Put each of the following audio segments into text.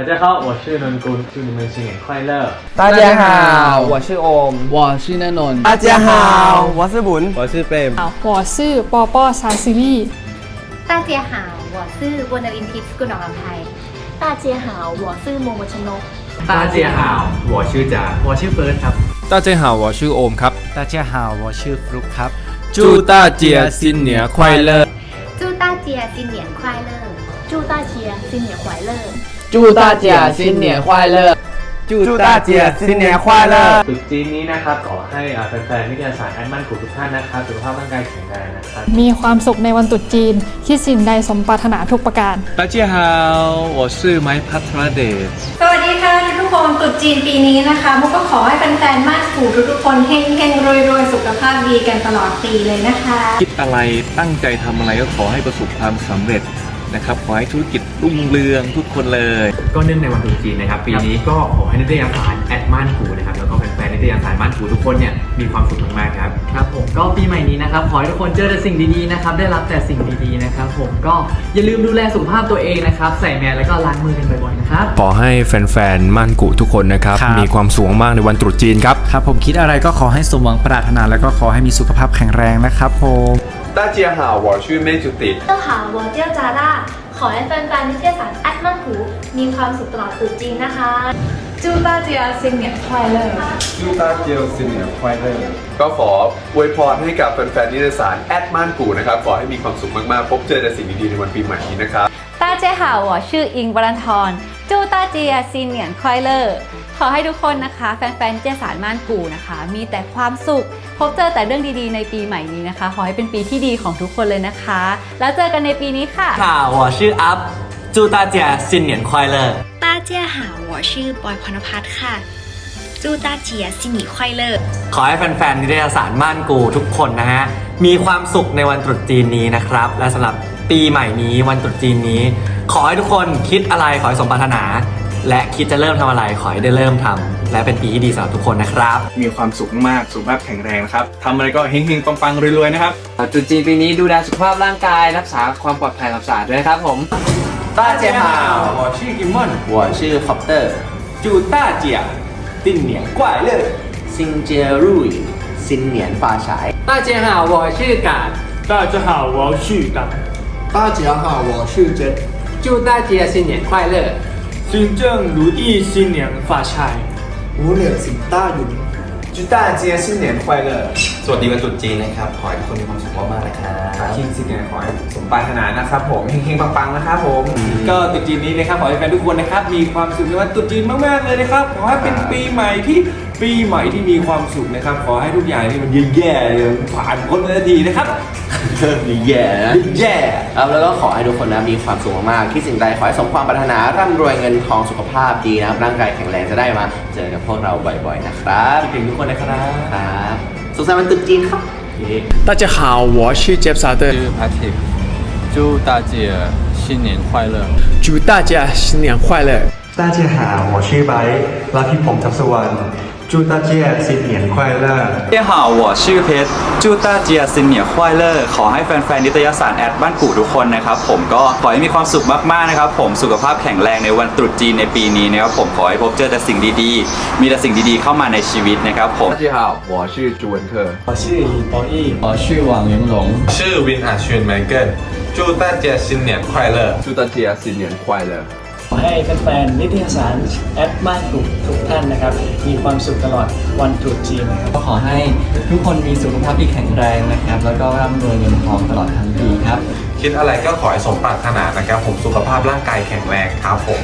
大家好，我是能工，祝你们新年快乐。大家好，我是 Om。我是那种大家好，我是文。我是 Bam。好，我是波波沙西利。大家好，我是温德林ทิพย์กุลนองลำไพ大家好，我是โมโมชนก 大家好，我是贾，我是 Bird ครับ 大家好，我是 Om ครับ 大家好，我是 Fruit ครับ 祝大家新年快乐！祝大家新年快乐祝大家新年快乐 祝大家新年快乐！祝大家新年快乐！ ตรุษจีนนี้นะครับขอให้อ่าแฟนๆนิตยสารแอดมันกูทุกท่านนะครับสุขภาพร่างกายแข็งแรงนะครับ มีความสุขในวันตรุษจีน คิดสิ่งใดสมปรารถนาทุกประการ 大家好，我是 My Patra Day。 สวัสดีค่ะทุกคนตรุษจีนปีนี้นะคะมุกก็ขอให้แฟนๆม่านผูทุกๆคนเฮงเฮงรวยรวยๆ สุขภาพดีกันตลอดปีเลยนะคะ คิดอะไรตั้งใจทำอะไรก็ขอให้ประสบความสำเร็จ นะครับขอให้ธุรกิจรุ่งเรืองทุกคนเลย ก็เนื่องในวันตรุษจีนนะครับ ปีนี้ก็ขอให้นิตยสารแอดม่านผูนะครับแล้วก็แฟนๆนิตยสารม่านผูทุกคนเนี่ยมีความสุขมากๆครับครับผมก็ปีใหม่นี้นะครับขอให้ทุกคนเจอแต่สิ่งดีๆนะครับได้รับแต่สิ่งดีๆนะครับผมก็อย่าลืมดูแลสุขภาพตัวเองนะครับใส่แมสแล้วก็ล้างมือกันบ่อยๆนะครับขอให้แฟนๆมั่นกุทุกคนนะครับครับ มีความสุขมากในวันตรุษจีนครับ ครับผมคิดอะไรก็ขอให้สมหวังปรารถนาแล้วก็ขอให้มีสุขภาพแข็งแรงนะครับผม 大家好，我是妹主ติ大家好我叫จาร่าขอให้แฟนๆนิตยสารแอดมันผูมีความสุขตลอดตรุษจีนนะคะ 祝大家新年快乐祝大家新年快乐ก็ขออวยพรให้กับแฟนๆนิตยสารแอดม่านกูนะครับ ขอให้มีความสุขมากๆ พบเจอแต่สิ่งดีๆในวันปีใหม่นี้นะครับ 大家好我是อิงบรันทร祝大家新年快乐 ขอให้ทุกคนนะคะ แฟนๆเจสารม่านกูนะคะ มีแต่ความสุข พบเจอแต่เรื่องดีๆในปีใหม่นี้นะคะ ขอให้เป็นปีที่ดีของทุกคนเลยนะคะ แล้วเจอกันในปีนี้ค่ะ ค่ะ我是 up 祝大家新年快乐大家好我是บอยพรณพัฒน์ค่ะ祝大家新年快乐 ขอให้แฟนๆนิตยสารม่านกูทุกคนนะฮะมีความสุขในวันตรุษจีนนี้นะครับ และสำหรับปีใหม่นี้วันตรุษจีนนี้ ขอให้ทุกคนคิดอะไรขอให้สมปรารถนา และคิดจะเริ่มทำอะไรขอให้ได้เริ่มทำและเป็นปีที่ดีสำหรับทุกคนนะครับ มีความสุขมากสุขภาพแข็งแรงนะครับทำอะไรก็เฮงๆ ปังๆรวยๆ นะครับ ตรุษจีนปีนี้ดูแลสุขภาพร่างกายรักษาความปลอดภัยความสะอาดด้วยนะครับผม 大家好我是 Imon 我是 Copter 祝大家新年快乐新节如意新年发财大家好我是敢大家好，我是港。大家好我是真祝大家新年快乐 新政如意，新年发财。五两行大运祝大家新年快乐 สวัสดีวันตรุษจีนนะครับ ขอให้ทุกคนมีความสุขมากๆนะครับ คิงสิเนี่ยขอให้สมปรารถนานะครับผมเฮงๆ ปังๆ นะครับผม ก็ตรุษจีนนี้นะครับขอให้แฟนทุกคนนะครับมีความสุขในวันตรุษจีนมากๆเลยนะครับ ขอให้เป็นปีใหม่ที่ ปีใหม่ที่มีความสุขนะครับ ขอให้ทุกอย่างที่มันแย่ๆเนี่ยผ่านพ้นไปสักทีนะครับ แย่นะ แย่ ครับแล้วก็ขอให้ทุกคนนะมีความสุขมากๆคิดสิ่งใดขอให้สมความปรารถนาร่ำรวยเงินทองสุขภาพดีนะครับร่างกายแข็งแรงจะได้มาเจอกับพวกเราบ่อยๆนะครับ คิดถึงทุกคนนะครับ ครับสุขสันต์วันตรุษจีนครับ 大家好，我是 Jeff Sader。 Patrick，祝大家新年快乐！祝大家新年快乐！大家好，我是白拉皮蓬ทับสวรรณ 祝大家新年快乐大家好我是เพชร祝大家新年快乐ขอให้แฟนๆนิตยสารแอดบ้านกูทุกคนนะครับ ผมก็ขอให้มีความสุขมากๆนะครับ ผมสุขภาพแข็งแรงในวันตรุษจีนในปีนี้นะครับผมขอให้พบเจอแต่สิ่งดีๆ มีแต่สิ่งดีๆเข้ามาในชีวิตนะครับผม 大家好，我是朱文特。我是李博义。我是网云龙是 Win 阿轩 Megan，祝大家新年快乐！祝大家新年快乐！ ขอให้แฟนๆนิตยสารแอดมันกูทุกท่านนะครับ มีความสุขตลอดวันตรุษจีนนะครับ ก็ขอให้ทุกคนมีสุขภาพที่แข็งแรงนะครับ แล้วก็ร่ำรวยเงินทองตลอดทั้งปีครับ คิดอะไรก็ขอให้สมปรารถนานะครับ ผมสุขภาพร่างกายแข็งแรงครับผม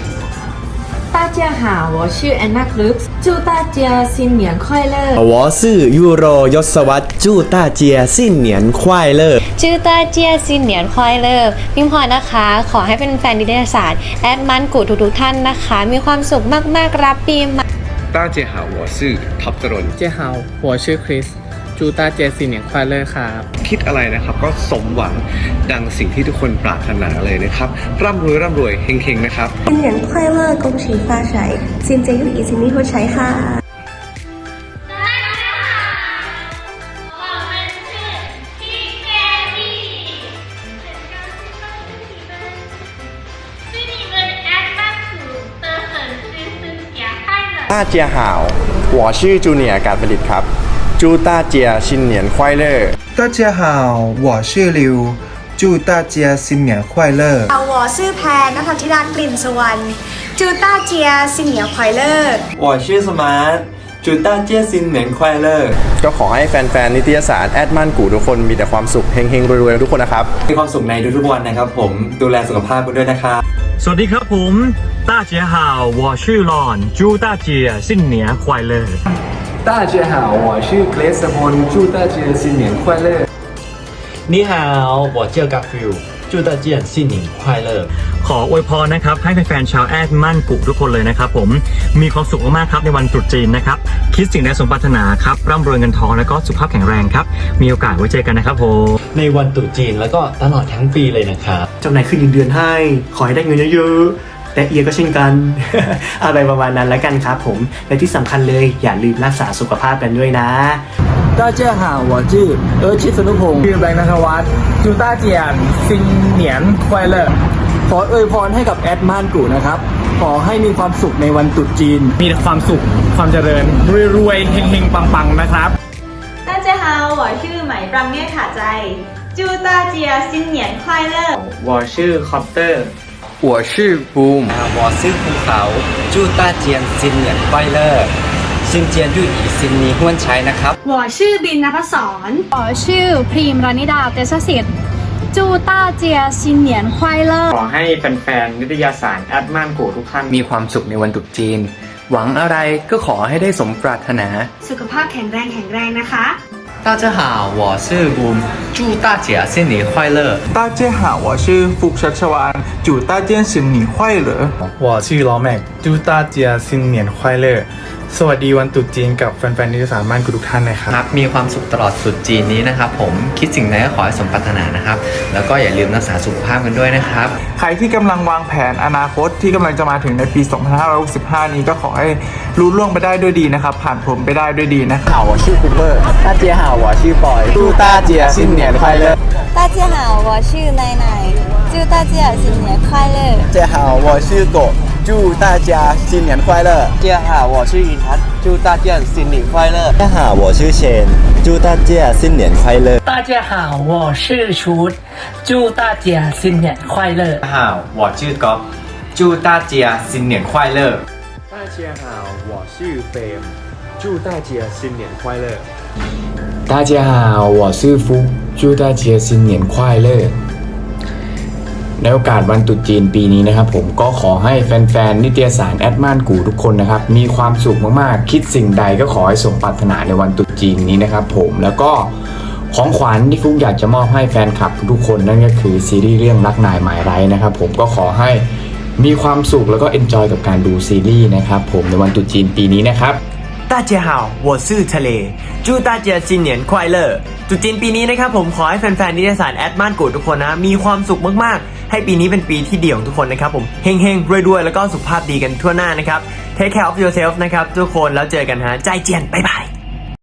大家好我是 Anna Cruz 祝大家新年快乐我是ยูโรยศวัต祝大家新年快乐ชื่อตาเจียซินเหนียนควายเลิฟพิมพลอยนะคะ ขอให้เป็นแฟนนิตยสารแอดมันกูทุกๆท่านนะคะ มีความสุขมากๆรับปีใหม่ 大家好，我是 Top ตรน 大家好我 จูตาเจสินเนี่ยควายเลยครับคิดอะไรนะครับก็สมหวังดังสิ่งที่ทุกคนปรารถนาเลยนะครับร่ำรวยร่ำรวยเฮงๆนะครับเป็นเหรียญควายเลอกงฉีฟ้าใช้ซินเจยุอีซินี่หัวใช้ค่ะต้าเจียหาวหัวชื่อจูเนียร์การผลิตครับ 祝大姐新年快乐大家好我是刘祝大家新年快乐เ我是วอซื่อแพนนภัทรธิดากลิ่วรรค์จูต้าเ我是สมาร์ทจุดต้าเก็ขอให้แฟนๆ นิตยสารแอดมันกูทุกคนมีแต่ความสุขเฮงๆ รวยๆ ทุกคนนะครับ มีความสุขในทุกๆวันนะครับผมดูแลสุขภาพกันด้วยนะครับสวัสดีครับผม大家好，我是หลอน祝大姐新年快乐大家好我是 Grace พล祝大家新年快乐你好我叫 Garfield 祝大家新年快乐ขออวยพรนะครับ ให้แฟนๆชาวแอดมั่นกุทุกคนเลยนะครับผมมีความสุขมากๆครับในวันตรุษจีนนะครับ คิดสิ่งใดสมปรารถนาครับร่ำรวยเงินทองแล้วก็สุขภาพแข็งแรงครับ มีโอกาสไว้เจอกันนะครับผมในวันตรุษจีนแล้วก็ตลอดทั้งปีเลยนะครับ เจ้านายขึ้นเงินเดือนให้ ขอให้ได้เงินเยอะๆ แต่เอียก็เช่นกัน อะไรประมาณนั้นแล้วกันครับผม และที่สำคัญเลยอย่าลืมรักษาสุขภาพกันด้วยนะ大家好，我ชื่อเออร์ชิดสนุพงศ์ชื่อแบงค์นัทวัฒน์จูต้าเจียนซิงเหนียนควายเลอร์ขอเอ่ยพรให้กับแอดมานกูนะครับ ขอให้มีความสุขในวันตรุษจีน มีแต่ความสุข ความเจริญ รวยๆ เฮงๆ ปังๆ นะครับ大家好，我ชื่อไหมปรังเนธขาใจจูต้าเจียซิงเหนียนควายเลอร์อชื่อคอปเตอร์ 我是 Boom 我是ภูเขา祝大家新年快乐新年如意新年欢财นะครับ 我ชื่อบินนภศร 我ชื่อพรีมรานิดาเตชสิทธิ์จูต้าเจียซินเหนียนควายเลอร์ ขอให้แฟนๆ นิตยสารแอดมานกูทุกท่าน มีความสุขในวันตรุษจีน หวังอะไรก็ขอให้ได้สมปรารถนา สุขภาพแข็งแรงแข็งแรงนะคะ 大家好我是 Boom 祝大家新年快乐大家好，我是福ชัชวาน祝大家新年快乐。我ชื่อล้อแม็กจูต้า สวัสดีวันตรุษจีนกับแฟนๆนิตยสารบ้านกูทุกท่านนะครับ ครับ มีความสุขตลอดสุดจีนนี้นะครับผมคิดสิ่งใดก็ขอให้สมปรารถนานะครับ แล้วก็อย่าลืมรักษาสุขภาพกันด้วยนะครับ ใครที่กำลังวางแผนอนาคตที่กำลังจะมาถึงในปี 2565 นี้ก็ขอให้รู้ล่วงไปได้ด้วยดีนะครับ ผ่านผมไปได้ด้วยดีนะครับอ，我是 Cooper。大家好，我是 Boy。祝大家新年快乐！大家好，我是奶奶，祝大家新年快乐！大家好，我是狗。祝大家新年快乐！大家好，我是云涵，祝大家新年快乐！大家好，我是仙，祝大家新年快乐！大家好，我是厨，祝大家新年快乐！大家好，我是高，祝大家新年快乐！大家好，我是北，祝大家新年快乐！大家好，我是夫，祝大家新年快乐！ ในโอกาสวันตรุษจีนปีนี้นะครับผมก็ขอให้แฟนๆ นิตยสารแอดมานกูทุกคนนะครับ มีความสุขมากๆ คิดสิ่งใดก็ขอให้สมปรารถนาในวันตรุษจีนนี้นะครับผมแล้วก็ของขวัญที่ฟุกอยากจะมอบให้แฟนคลับทุกๆคนนั่นก็คือซีรีส์เรื่องรักนายหมายไร้นะครับผมก็ขอให้มีความสุขแล้วก็เอนจอยกับการดูซีรีส์นะครับผมในวันตรุษจีนปีนี้นะครับ 大家好我是ทะเล祝大家新年快乐ตรุษจีนปีนี้นะครับผมขอให้แฟนๆนิตยสารแอดมานกูทุกคนนะ มีความสุขมากๆ ให้ปีนี้เป็นปีที่ดีของทุกคนนะครับผมเฮงๆรวยๆแล้วก็สุขภาพดีกันทั่วหน้านะครับ Take care of yourself นะครับทุกคนแล้วเจอกันฮะใจเจียนบ๊ายบาย